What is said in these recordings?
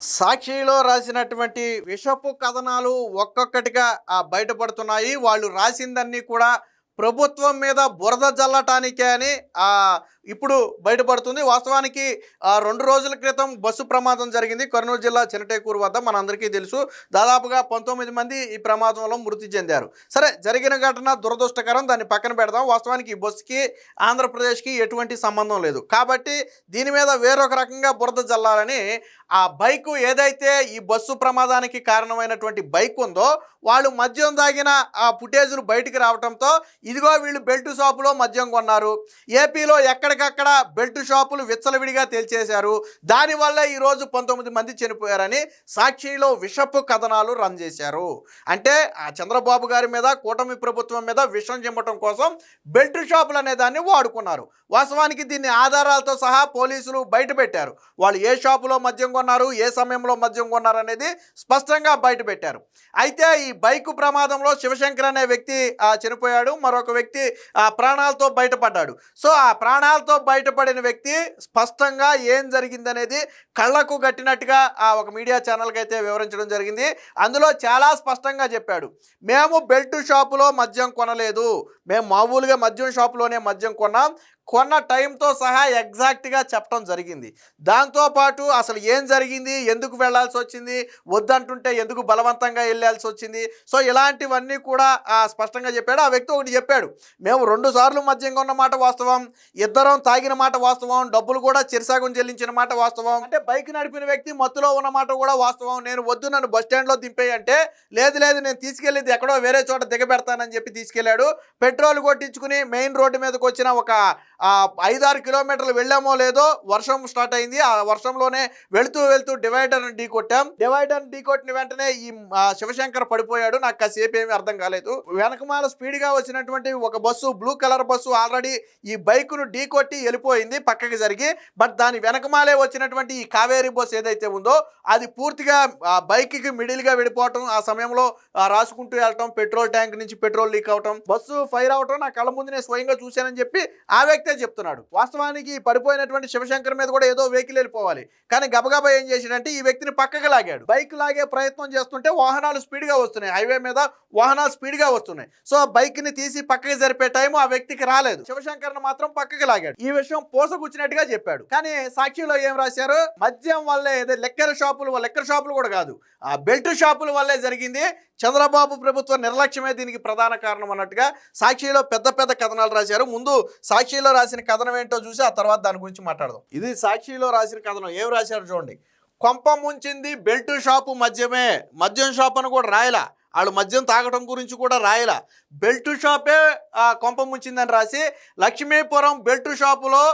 సాక్షిలో రాసినటువంటి విషపు కథనాలు ఒక్కొక్కటిగా ఆ, బయటపడుతున్నాయి. వాళ్ళు రాసిందన్నీ కూడా ప్రభుత్వం మీద బురద జల్లటానికే అని ఆ, ఇప్పుడు బయటపడుతుంది. వాస్తవానికి రెండు రోజుల క్రితం బస్సు ప్రమాదం జరిగింది. కర్నూలు జిల్లా చినటేకూరు వద్ద మనందరికీ తెలుసు. దాదాపుగా పంతొమ్మిది మంది ఈ ప్రమాదంలో మృతి చెందారు. సరే జరిగిన ఘటన దురదృష్టకరం. దాన్ని పక్కన పెడదాం. వాస్తవానికి ఈ బస్సుకి ఆంధ్రప్రదేశ్కి ఎటువంటి సంబంధం లేదు. కాబట్టి దీని మీద వేరొక రకంగా బురద జల్లాలని ఆ బైకు ఏదైతే ఈ బస్సు ప్రమాదానికి కారణమైనటువంటి బైక్ ఉందో వాళ్ళు మద్యం తాగిన ఆ ఫుటేజ్లు బయటికి రావడంతో ఇదిగో వీళ్ళు బెల్ట్ షాపులో మద్యం కొన్నారు. ఏపీలో ఎక్కడికక్కడ బెల్ట్ షాపులు విచ్చలవిడిగా తేల్చేశారు. దానివల్ల ఈరోజు పంతొమ్మిది మంది చనిపోయారని సాక్షిలో విషపు కథనాలు రన్ చేశారు. అంటే ఆ చంద్రబాబు గారి మీద కూటమి ప్రభుత్వం మీద విషం చిమ్మటం కోసం బెల్ట్ షాపులు అనే దాన్ని వాడుకున్నారు. వాస్తవానికి దీన్ని ఆధారాలతో సహా పోలీసులు బయటపెట్టారు. వాళ్ళు ఏ షాపులో మద్యం కొన్నారు ఏ సమయంలో మద్యం కొన్నారు అనేది స్పష్టంగా బయటపెట్టారు. అయితే ఈ బైకు ప్రమాదంలో శివశంకర్ అనే వ్యక్తి ఆ, చనిపోయాడు. మరొక వ్యక్తి ఆ, ప్రాణాలతో బయటపడ్డాడు. సో ఆ ప్రాణాలతో బయటపడిన వ్యక్తి స్పష్టంగా ఏం జరిగిందనేది కళ్ళకు కట్టినట్టుగా ఆ ఒక మీడియా ఛానల్కి అయితే వివరించడం జరిగింది. అందులో చాలా స్పష్టంగా చెప్పాడు. మేము బెల్ట్ షాపులో మద్యం కొనలేదు. మేము మామూలుగా మద్యం షాపులోనే మద్యం కొన్నాం. కొన్న టైంతో సహా ఎగ్జాక్ట్గా చెప్పడం జరిగింది. దాంతోపాటు అసలు ఏం జరిగింది? ఎందుకు వెళ్ళాల్సి వచ్చింది? వద్దంటుంటే ఎందుకు బలవంతంగా వెళ్ళాల్సి వచ్చింది? సో ఇలాంటివన్నీ కూడా స్పష్టంగా చెప్పాడు. ఆ వ్యక్తి ఒకటి చెప్పాడు. మేము రెండు సార్లు మద్యంగా ఉన్న మాట వాస్తవం ఇద్దరం తాగిన మాట వాస్తవం డబ్బులు కూడా చిరసాగం చెల్లించిన మాట వాస్తవం. అంటే బైక్ నడిపిన వ్యక్తి మత్తులో ఉన్న మాట కూడా వాస్తవం. నేను వద్దు నన్ను బస్ స్టాండ్లో దింపేయంటే లేదు లేదు నేను తీసుకెళ్ళేది ఎక్కడో వేరే చోట దిగబెడతానని చెప్పి తీసుకెళ్ళాడు. పెట్రోల్ కొట్టించుకుని మెయిన్ రోడ్డు మీదకి వచ్చిన ఒక ఐదారు కిలోమీటర్లు వెళ్ళామో లేదో వర్షం స్టార్ట్ అయింది. ఆ వర్షంలోనే వెళుతూ వెళ్తూ డివైడర్ ఢీ కొట్టాం డివైడర్ ఢీ కొట్టిన వెంటనే ఈ శివశంకర్ పడిపోయాడు. నాకు కాసేపు ఏమీ అర్థం కాలేదు. వెనకమాల స్పీడ్గా వచ్చినటువంటి ఒక bus blue colour bus already ఈ బైక్ను ఢీ కొట్టి వెళ్ళిపోయింది పక్కకి జరిగి. బట్ దాని వెనకమాలే వచ్చినటువంటి ఈ కావేరీ బస్సు ఏదైతే ఉందో అది పూర్తిగా ఆ బైక్కి మిడిల్గా వెళ్ళిపోవటం ఆ సమయంలో రాసుకుంటూ వెళ్ళటం పెట్రోల్ ట్యాంక్ నుంచి పెట్రోల్ లీక్ అవటం బస్సు ఫైర్ అవటం నా కళ్ళ ముందు నేను స్వయంగా చూశానని చెప్పి ఆ వ్యక్తి చెప్తున్నాడు. వాస్తవానికి పడిపోయినటువంటి శివశంకర్ మీద కూడా ఏదో వెహికల్ వెళ్ళిపోవాలి. కానీ గబగబా ఏం చేశాడంటే ఈ వ్యక్తిని పక్కకి లాగాడు. బైక్ లాగే ప్రయత్నం చేస్తుంటే వాహనాలు స్పీడ్గా వస్తున్నాయి. హైవే మీద వాహనాలు స్పీడ్గా వస్తున్నాయి. సో బైక్ని తీసి పక్కకి జరిపే టైం ఆ వ్యక్తికి రాలేదు. శివశంకర్ మాత్రం పక్కకి లాగాడు. ఈ విషయం పోసగుచ్చినట్టుగా చెప్పాడు. కానీ సాక్షిలో ఏం రాశారు? మద్యం వల్లే ఏదో లెక్కర షాపులు లెక్కర షాపులు కూడా కాదు. ఆ బెల్ట్ షాపుల వల్లే జరిగింది. చంద్రబాబు ప్రభుత్వ నిర్లక్ష్యమే దీనికి ప్రధాన కారణం అన్నట్టుగా సాక్షిలో పెద్ద పెద్ద కథనాలు రాశారు. ముందు సాక్షిలో రాసిన కథనం ఏంటో చూసి ఆ తర్వాత దాని గురించి మాట్లాడదాం. ఇది సాక్షిలో రాసిన కథనం. ఏం రాశారు చూడండి. కొంప ముంచింది బెల్ట్ షాపు మద్యమే మద్యం షాప్ అని కూడా రాయలా. వాళ్ళు మద్యం తాగడం గురించి కూడా రాయలా. బెల్ట్ షాపే కొంప ముంచిందని రాసి లక్ష్మీపురం బెల్ట్ షాపులో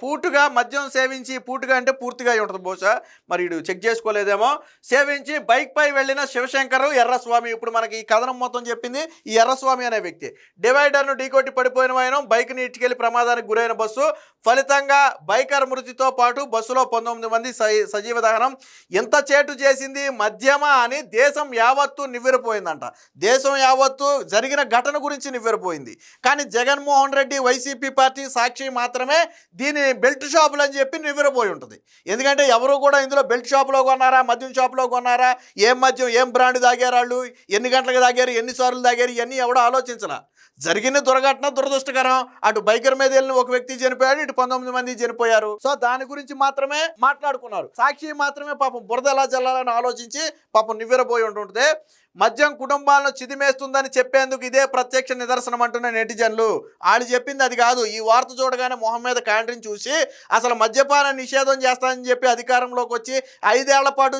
పూటుగా మద్యం సేవించి పూటుగా అంటే పూర్తిగా ఉంటుంది బహుశా. మరి ఇడు చెక్ చేసుకోలేదేమో. సేవించి బైక్ పై వెళ్ళిన శివశంకర్ ఎర్రస్వామి. ఇప్పుడు మనకి ఈ కథనం మొత్తం చెప్పింది ఈ ఎర్రస్వామి అనే వ్యక్తి. డివైడర్ను ఢీకొట్టి పడిపోయిన ఆయన బైక్ని ఇటుకెళ్ళి ప్రమాదానికి గురైన బస్సు. ఫలితంగా బైకర్ మృతితో పాటు బస్సులో పంతొమ్మిది మంది సజీవ దహనం. ఎంత చేటు చేసింది? మద్యమా అని దేశం యావత్తు నివ్వెరపోయిందంట. దేశం యావత్తు జరిగిన ఘటన గురించి నివ్వెరపోయింది. కానీ జగన్మోహన్ రెడ్డి వైసీపీ పార్టీ సాక్షి మాత్రమే దీని బెల్ట్ షాపులు అని చెప్పి నివ్వెరపోయి ఉంటుంది. ఎందుకంటే ఎవరు కూడా ఇందులో బెల్ట్ షాపులో కొన్నారా? మద్యం షాపులో కొన్నారా? ఏం మద్యం ఏం బ్రాండ్ తాగారు వాళ్ళు? ఎన్ని గంటలకు తాగారు? ఎన్నిసార్లు తాగారు? ఇవన్నీ ఎవడో ఆలోచించాల. జరిగిన దుర్ఘటన దురదృష్టకరం. అటు బైకర్ మీద వెళ్ళిన ఒక వ్యక్తి చనిపోయాడు ఇటు పంతొమ్మిది మంది చనిపోయారు. సో దాని గురించి మాత్రమే మాట్లాడుకున్నారు. సాక్షి మాత్రమే పాపం బురద ఎలా చల్లాలని ఆలోచించి పాపం నివ్వెరపోయి ఉంటుంటే మద్యం కుటుంబాలను చిదిమేస్తుందని చెప్పేందుకు ఇదే ప్రత్యక్ష నిదర్శనం అంటున్న నెటిజన్లు. వాళ్ళు చెప్పింది అది కాదు. ఈ వార్త చూడగానే మొహం మీద క్యాంటీన్ చూసి అసలు మద్యపాన నిషేధం చేస్తానని చెప్పి అధికారంలోకి వచ్చి ఐదేళ్ళ పాటు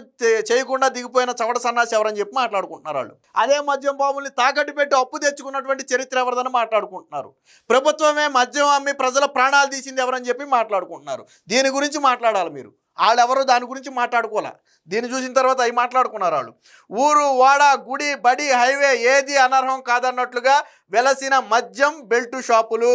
చేయకుండా దిగిపోయిన చవట సన్నాసి ఎవరని చెప్పి మాట్లాడుకుంటున్నారు వాళ్ళు. అదే మద్యం బాబుల్ని తాకట్టు పెట్టి అప్పు తెచ్చుకున్నటువంటి చరిత్ర ఎవరిదని మాట్లాడుకుంటున్నారు. ప్రభుత్వమే మద్యం అమ్మి ప్రజల ప్రాణాలు తీసింది ఎవరని చెప్పి మాట్లాడుకుంటున్నారు. దీని గురించి మాట్లాడాలి మీరు. వాళ్ళెవరో దాని గురించి మాట్లాడుకోలే దీన్ని చూసిన తర్వాత అవి మాట్లాడుకున్నారు వాళ్ళు ఊరు వాడ గుడి బడి హైవే ఏది అనర్హం కాదన్నట్లుగా వెలసిన మద్యం బెల్టు షాపులు.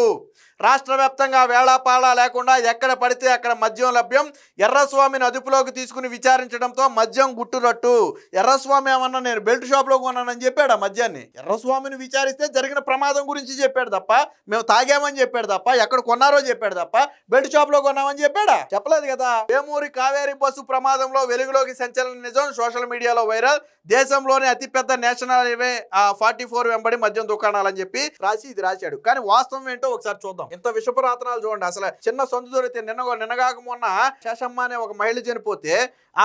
రాష్ట్ర వ్యాప్తంగా వేళాపాళా లేకుండా ఎక్కడ పడితే అక్కడ మద్యం లభ్యం. ఎర్రస్వామిని అదుపులోకి తీసుకుని విచారించడంతో మద్యం గుట్టురట్టు. ఎర్రస్వామి ఏమన్నా నేను బెల్ట్ షాప్లో కొన్నానని చెప్పాడు ఆ మద్యాన్ని? ఎర్రస్వామిని విచారిస్తే జరిగిన ప్రమాదం గురించి చెప్పాడు తప్ప మేము తాగామని చెప్పాడు తప్ప ఎక్కడ కొన్నారో చెప్పాడు తప్ప బెల్ట్ షాప్లో కొన్నామని చెప్పాడా? చెప్పలేదు కదా. వేమూరి కావేరి బస్సు ప్రమాదంలో వెలుగులోకి సంచలన నిజం సోషల్ మీడియాలో వైరల్. దేశంలోనే అతిపెద్ద నేషనల్ హైవే ఫార్టీ ఫోర్ వెంబడి మద్యం దుకాణాలని చెప్పి రాసి ఇది రాశాడు. కానీ వాస్తవం ఏంటో ఒకసారి చూద్దాం. ఇంత విషపురాతనాలు చూడండి. అసలు చిన్న సొంత దొరికితే నిన్న నిన్నగాక మొన్న శేషమ్మ అనే ఒక మహిళ చనిపోతే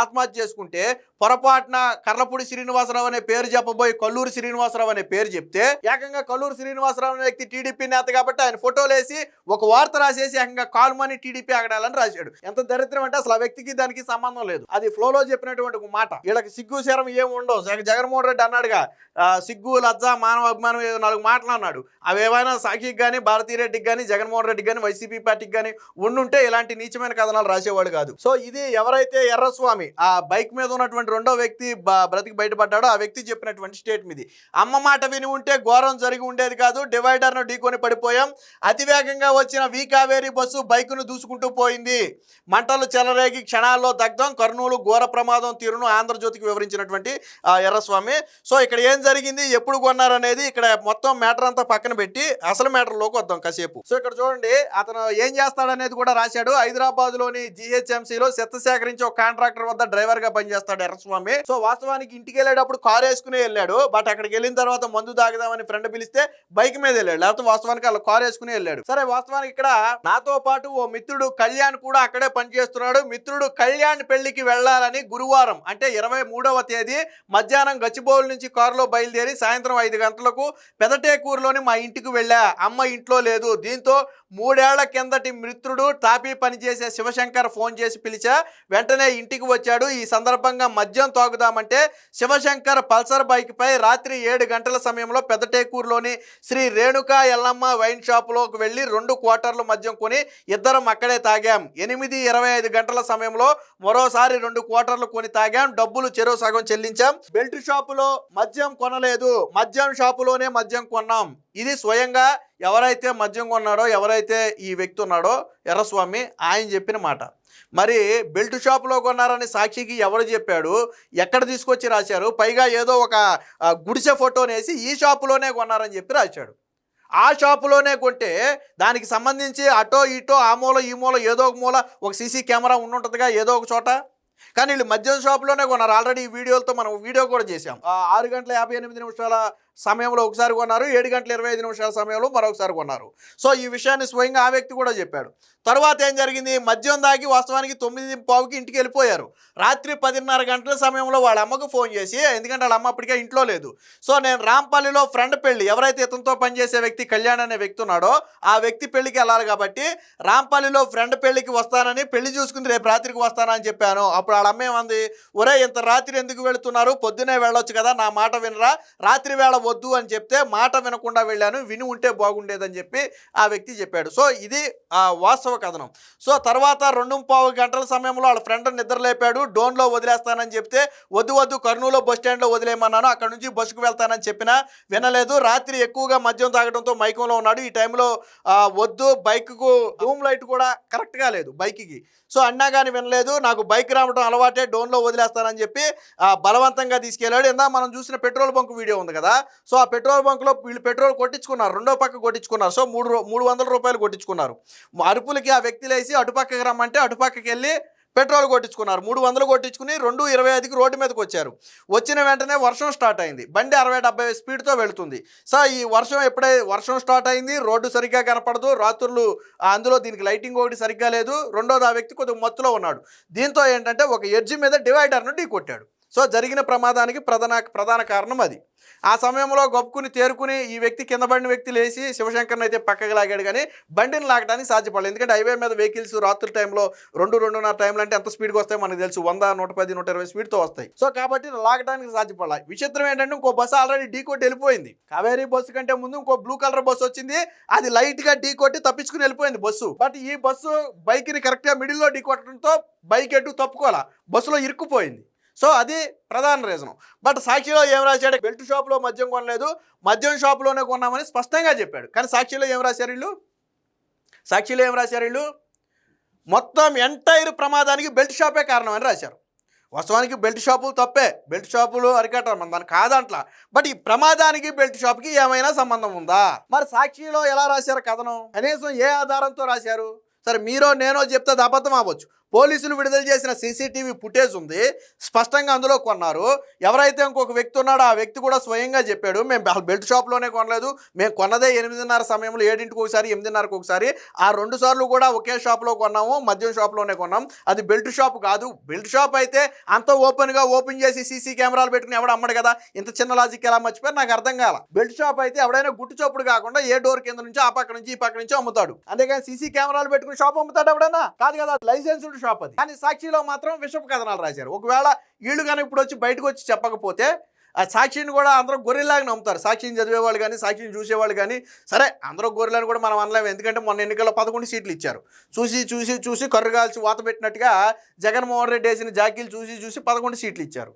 ఆత్మహత్య చేసుకుంటే పొరపాటున కర్లపూడి శ్రీనివాసరావు అనే పేరు చెప్పబోయి కల్లూరు శ్రీనివాసరావు అనే పేరు చెప్తే ఏకంగా కల్లూరు శ్రీనివాసరావు అనే వ్యక్తి టీడీపీ నేత కాబట్టి ఆయన ఫోటోలు వేసి ఒక వార్త రాసేసి ఏకంగా కాల్మని టీడీపీ ఆగడాలని రాశాడు. ఎంత దరిద్రం అంటే అసలు ఆ వ్యక్తికి దానికి సంబంధం లేదు. అది ఫ్లోలో చెప్పినటువంటి ఒక మాట. వీళ్ళకి సిగ్గు శరం ఏమి ఉండవు. జగన్మోహన్ రెడ్డి అన్నాడుగా సిగ్గు లజ్జ మానవ అభిమానం నాలుగు మాటలు అన్నాడు. అవి ఏమైనా కానీ భారతీరెడ్డికి కానీ జగన్మోహన్ రెడ్డి కానీ వైసీపీ పార్టీకి కానీ ఉండుంటే ఇలాంటి నీచమైన కథనాలు రాసేవాడు కాదు. సో ఇది ఎవరైతే ఎర్రస్వామి ఆ బైక్ మీద ఉన్నటువంటి రెండో వ్యక్తి బ్రతికి బయటపడ్డాడో ఆ వ్యక్తి చెప్పినటువంటి స్టేట్ మీది. అమ్మ మాట విని ఉంటే ఘోరం జరిగి ఉండేది కాదు డివైడర్ను ఢీకొని పడిపోయాం. అతివేగంగా వచ్చిన వికావేరి బస్సు బైకును దూసుకుంటూ పోయింది. మంటలు చెలరేగి క్షణాల్లో దగ్ధం కర్నూలు ఘోర ప్రమాదం తీరును ఆంధ్రజ్యోతికి వివరించినటువంటి ఎర్రస్వామి. సో ఇక్కడ ఏం జరిగింది ఎప్పుడు కొన్నారనేది ఇక్కడ మొత్తం మ్యాటర్ అంతా పక్కన పెట్టి అసలు మ్యాటర్లోకి వద్దాం కాసేపు. సో ఇక్కడ చూడండి అతను ఏం చేస్తాడనేది కూడా రాశాడు. హైదరాబాద్లోని లో చెత్త సేకరించి ఒక కాంట్రాక్టర్ వద్ద డ్రైవర్గా పనిచేస్తాడు ఎర్రస్వామి. సో వాస్తవానికి ఇంటికి వెళ్ళేటప్పుడు కారు వేసుకుని వెళ్ళాడు. బట్ అక్కడికి వెళ్ళిన తర్వాత మందు తాగుదామని ఫ్రెండ్ పిలిస్తే బైక్ మీద వెళ్ళాడు. లేకపోతే వాస్తవానికి అలా కారు వేసుకుని వెళ్ళాడు. సరే వాస్తవానికి ఇక్కడ నాతో పాటు ఓ మిత్రుడు కళ్యాణ్ కూడా అక్కడే పనిచేస్తున్నాడు. మిత్రుడు కళ్యాణ్ పెళ్ళికి వెళ్ళాలని గురువారం అంటే ఇరవై మూడవ తేదీ మధ్యాహ్నం గచ్చిబౌలి నుంచి కారులో బయలుదేరి సాయంత్రం ఐదు గంటలకు పెదటేకూరులోని మా ఇంటికి వెళ్ళా. అమ్మ ఇంట్లో లేదు. దీంతో Señor, మూడేళ్ళ కిందటి మిత్రుడు టాపీ పనిచేసే శివశంకర్ ఫోన్ చేసి పిలిచా వెంటనే ఇంటికి వచ్చాడు. ఈ సందర్భంగా మద్యం తాగుదామంటే శివశంకర్ పల్సర్ బైక్ పై రాత్రి ఏడు గంటల సమయంలో పెద్దటేకూరులోని శ్రీ రేణుకా ఎల్లమ్మ వైన్ షాపులోకి వెళ్ళి రెండు క్వార్టర్లు మద్యం కొని ఇద్దరం అక్కడే తాగాం. ఎనిమిది ఇరవై ఐదు గంటల సమయంలో మరోసారి రెండు క్వార్టర్లు కొని తాగాం. డబ్బులు చెరువు సగం చెల్లించాం. బెల్ట్ షాపులో మద్యం కొనలేదు. మద్యం షాపులోనే మద్యం కొన్నాం. ఇది స్వయంగా ఎవరైతే మద్యం కొన్నాడో ఎవరైతే ఈ వ్యక్తి ఉన్నాడో ఎర్రస్వామి ఆయన చెప్పిన మాట. మరి బెల్ట్ షాప్లో కొన్నారని సాక్షికి ఎవరు చెప్పాడు? ఎక్కడ తీసుకొచ్చి రాశారు? పైగా ఏదో ఒక గుడిసె ఫోటోనేసి ఈ షాపులోనే కొన్నారని చెప్పి రాశాడు. ఆ షాపులోనే కొంటే దానికి సంబంధించి అటో ఇటో ఆ మూల ఈ మూల ఏదో ఒక మూల ఒక సీసీ కెమెరా ఉండుంటుందిగా ఏదో ఒక చోట. కానీ వీళ్ళు మద్యం షాప్లోనే కొన్నారు. ఆల్రెడీ ఈ వీడియోలతో మనం వీడియో కూడా చేసాం ఆ, ఆరు గంటల యాభై ఎనిమిది నిమిషాల సమయంలో ఒకసారి కొన్నారు ఏడు గంటల ఇరవై ఐదు నిమిషాల సమయంలో మరొకసారి కొన్నారు. సో ఈ విషయాన్ని స్వయంగా ఆ వ్యక్తి కూడా చెప్పాడు. తర్వాత ఏం జరిగింది? మద్యం దాగి వాస్తవానికి తొమ్మిది పావుకి ఇంటికి వెళ్ళిపోయారు. రాత్రి పదిన్నర గంటల సమయంలో వాళ్ళ అమ్మకు ఫోన్ చేసి ఎందుకంటే వాళ్ళ అమ్మ అప్పటికే ఇంట్లో లేదు. సో నేను రాంపల్లిలో ఫ్రెండ్ పెళ్ళి ఎవరైతే ఇతనితో పనిచేసే వ్యక్తి కళ్యాణ్ అనే వ్యక్తి ఉన్నాడో ఆ వ్యక్తి పెళ్ళికి వెళ్ళాలి కాబట్టి రాంపల్లిలో ఫ్రెండ్ పెళ్ళికి వస్తానని పెళ్ళి చూసుకుని రేపు రాత్రికి వస్తానని చెప్పాను. అప్పుడు వాళ్ళ అమ్మ ఏమంది? ఒరే ఇంత రాత్రి ఎందుకు వెళుతున్నారు? పొద్దునే వెళ్ళొచ్చు కదా నా మాట వినరా? రాత్రి వేళ వద్దు అని చెప్తే మాట వినకుండా వెళ్ళాను విని ఉంటే బాగుండేదని చెప్పి ఆ వ్యక్తి చెప్పాడు. సో ఇది ఆ వాస్తవ కథనం. సో తర్వాత రెండు పావు గంటల సమయంలో వాళ్ళ ఫ్రెండ్ నిద్రలేపాడు డోన్లో వదిలేస్తానని చెప్తే వద్దు వద్దు కర్నూలు బస్ స్టాండ్లో వదిలేయమన్నాను అక్కడ నుంచి బస్సుకు వెళ్తానని చెప్పినా వినలేదు. రాత్రి ఎక్కువగా మద్యం తాగడంతో మైకంలో ఉన్నాడు. ఈ టైంలో వద్దు బైక్కు రూమ్ లైట్ కూడా కరెక్ట్గా లేదు బైక్కి. సో అన్నా కానీ వినలేదు. నాకు బైక్ రావడం అలవాటే డోన్లో వదిలేస్తానని చెప్పి బలవంతంగా తీసుకెళ్ళాడు. ఇందా మనం చూసిన పెట్రోల్ బంక్ వీడియో ఉంది కదా? సో ఆ పెట్రోల్ బంక్లో వీళ్ళు పెట్రోల్ కొట్టించుకున్నారు. రెండో పక్క కొట్టించుకున్నారు. సో మూడు మూడు వందల రూపాయలు కొట్టించుకున్నారు. అరుపులకి ఆ వ్యక్తిలేసి అటుపక్కకి రమ్మంటే అటుపక్కకి వెళ్ళి పెట్రోల్ కొట్టించుకున్నారు. మూడు వందలు కొట్టించుకుని రెండు ఇరవై ఐదుకి రోడ్డు మీదకి వచ్చారు. వచ్చిన వెంటనే వర్షం స్టార్ట్ అయింది. బండి అరవై డెబ్బై స్పీడ్తో వెళుతుంది. సో ఈ వర్షం ఎప్పుడై వర్షం స్టార్ట్ అయింది. రోడ్డు సరిగ్గా కనపడదు. రాత్రులు అందులో దీనికి లైటింగ్ ఒకటి సరిగ్గా లేదు. రెండోది ఆ వ్యక్తి కొద్దిగా మత్తులో ఉన్నాడు. దీంతో ఏంటంటే ఒక ఎడ్జి మీద డివైడర్ను ఢీ కొట్టాడు సో జరిగిన ప్రమాదానికి ప్రధాన ప్రధాన కారణం అది. ఆ సమయంలో గొప్పుకుని తేరుకుని ఈ వ్యక్తి కింద పడిన వ్యక్తి లేచి శివశంకర్ని అయితే పక్కకి లాగాడు కానీ బండిని లాగడానికి సాధ్యపడలేదు. ఎందుకంటే హైవే మీద వెహికల్స్ రాత్రి టైంలో రెండు రెండున్నర టైంలో అంటే ఎంత స్పీడ్గా వస్తాయో మనకు తెలుసు. వంద నూట పది నూట ఇరవై స్పీడ్తో వస్తాయి. సో కాబట్టి లాగడానికి సాధ్యపడాలి. విచిత్రం ఏంటంటే ఇంకో బస్సు ఆల్రెడీ ఢీ కొట్టి వెళ్ళిపోయింది. కావేరీ బస్సు కంటే ముందు ఇంకో బ్లూ కలర్ బస్సు వచ్చింది. అది లైట్గా ఢీ కొట్టి తప్పించుకుని వెళ్ళిపోయింది బస్సు. బట్ ఈ బస్సు బైక్ని కరెక్ట్గా మిడిల్లో ఢీ కొట్టడంతో బైక్ ఎటు తప్పుకోవాలా? బస్సులో ఇరుక్కుపోయింది. సో అది ప్రధాన రీజను బట్ సాక్షిలో ఏం రాశాడు? బెల్ట్ షాప్లో మద్యం కొనలేదు. మద్యం షాప్లోనే కొన్నామని స్పష్టంగా చెప్పాడు. కానీ సాక్షిలో ఏం రాశారు వీళ్ళు? సాక్షిలో ఏం రాశారు వీళ్ళు? మొత్తం ఎంటైర్ ప్రమాదానికి బెల్ట్ షాపే కారణం అని రాశారు. వాస్తవానికి బెల్ట్ షాపులు తప్పే. బెల్ట్ షాపులు అరికట్టాలి మన దాని కాదంట్లా. బట్ ఈ ప్రమాదానికి బెల్ట్ షాప్కి ఏమైనా సంబంధం ఉందా? మరి సాక్షిలో ఎలా రాశారు కథనం? కనీసం ఏ ఆధారంతో రాశారు? సరే మీరో నేనో చెప్తే అబద్ధం అవ్వచ్చు. పోలీసులు విడుదల చేసిన సీసీటీవీ ఫుటేజ్ ఉంది. స్పష్టంగా అందులో కొన్నారు ఎవరైతే ఇంకొక వ్యక్తి ఉన్నాడో ఆ వ్యక్తి కూడా స్వయంగా చెప్పాడు మేము బెల్ట్ షాప్లోనే కొనలేదు మేము కొన్నదే ఎనిమిదిన్నర సమయంలో ఏడింటికి ఒకసారి ఎనిమిదిన్నరకు ఒకసారి ఆ రెండు సార్లు కూడా ఒకే షాప్లో కొన్నాము మద్యం షాప్లోనే కొన్నాం అది బెల్ట్ షాప్ కాదు బెల్ట్ షాప్ అయితే అంత ఓపెన్గా ఓపెన్ చేసి సీసీ కెమెరాలు పెట్టుకుని ఎవడ అమ్మడు కదా? ఇంత చిన్న లాజిక్ ఎలా మర్చిపోయారు? నాకు అర్థం కాల బెల్ట్ షాప్ అయితే ఎవడైనా గుట్టు చప్పుడు కాకుండా ఏ డోర్ కింద నుంచి ఆ పక్క నుంచి ఈ పక్క నుంచి అమ్ముతాడు. అంతేకాని సీసీ కెమెరాలు పెట్టుకుని షాప్ అమ్ముతాడు ఎవడైనా కాదు కదా లైసెన్స్డ్ షాప్ అది. కానీ సాక్షిలో మాత్రం విషపు కథనాలు రాశారు. ఒకవేళ వీళ్ళు కానీ ఇప్పుడు వచ్చి బయటకు వచ్చి చెప్పకపోతే ఆ సాక్షిని కూడా అందరూ గొర్రెలాగా నమ్ముతారు. సాక్షిని చదివేవాళ్ళు కానీ సాక్షిని చూసేవాళ్ళు కానీ సరే అందరూ గొర్రెలను కూడా మనం అనలేము. ఎందుకంటే మొన్న ఎన్నికల్లో పదకొండు సీట్లు ఇచ్చారు. చూసి చూసి చూసి కర్రు కాల్చి వాత పెట్టినట్టుగా జగన్మోహన్ రెడ్డి వేసిన జాకీలు చూసి చూసి పదకొండు సీట్లు ఇచ్చారు.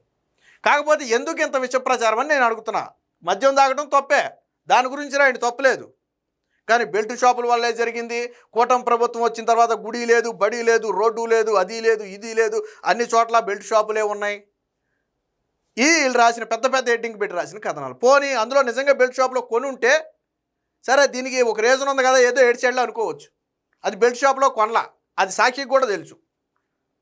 కాకపోతే ఎందుకు ఇంత విషప్రచారం అని నేను అడుగుతున్నా. మద్యం తాగడం తప్పే. దాని గురించి రాయండి. తప్పలేదు కానీ బెల్ట్ షాపుల వల్లే జరిగింది. కూటమి ప్రభుత్వం వచ్చిన తర్వాత గుడి లేదు బడి లేదు రోడ్డు లేదు అది లేదు ఇది లేదు అన్ని చోట్ల బెల్ట్ షాపులే ఉన్నాయి. ఈ వీళ్ళు రాసిన పెద్ద పెద్ద హెడ్డింగ్ పెట్టి రాసిన కథనాలు. పోనీ అందులో నిజంగా బెల్ట్ షాప్లో కొని ఉంటే సరే దీనికి ఒక రీజన్ ఉంది కదా ఏదో ఏడ్చేళ్ళు అనుకోవచ్చు. అది బెల్ట్ షాప్లో కొనలా. అది సాక్షికి కూడా తెలుసు.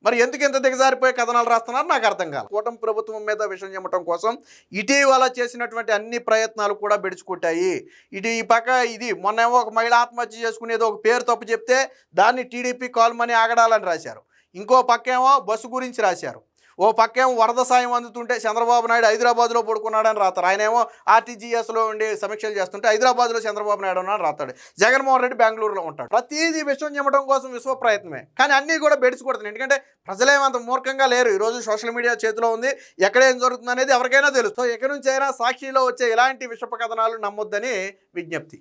మరి ఎందుకు ఇంత దిగజారిపోయే కథనాలు రాస్తున్నారు నాకు అర్థం కాదు. కూటమి ప్రభుత్వం మీద విషయం చెప్పడం కోసం ఇటీవల చేసినటువంటి అన్ని ప్రయత్నాలు కూడా బెడుచుకుంటాయి ఇటు ఈ పక్క ఇది మొన్నేమో ఒక మహిళ ఆత్మహత్య చేసుకునేది ఒక పేరు తప్పు చెప్తే దాన్ని టీడీపీ కాల్మని ఆగడాలని రాశారు. ఇంకో పక్కేమో బస్సు గురించి రాశారు. ఓ పక్కేమో వరద సాయం అందుతుంటే చంద్రబాబు నాయుడు హైదరాబాద్లో పడుకున్నాడని రాస్తారు ఆయనేమో ఆర్టీజీఎస్లో ఉండి సమీక్షలు చేస్తుంటే హైదరాబాద్లో చంద్రబాబు నాయుడు అని రాస్తాడు జగన్మోహన్ రెడ్డి బెంగళూరులో ఉంటాడు. ప్రతిదీ విషయం చెమ్మడం కోసం విశ్వ ప్రయత్నమే. కానీ అన్నీ కూడా బెడిచికొడుతున్నాయి ఎందుకంటే ప్రజలేమంత మూర్ఖంగా లేరు. ఈరోజు సోషల్ మీడియా చేతిలో ఉంది. ఎక్కడ ఏం జరుగుతుంది అనేది ఎవరికైనా తెలుసు. సో ఎక్కడి నుంచి అయినా సాక్షిలో వచ్చే ఇలాంటి విషప కథనాలు నమ్మొద్దని విజ్ఞప్తి.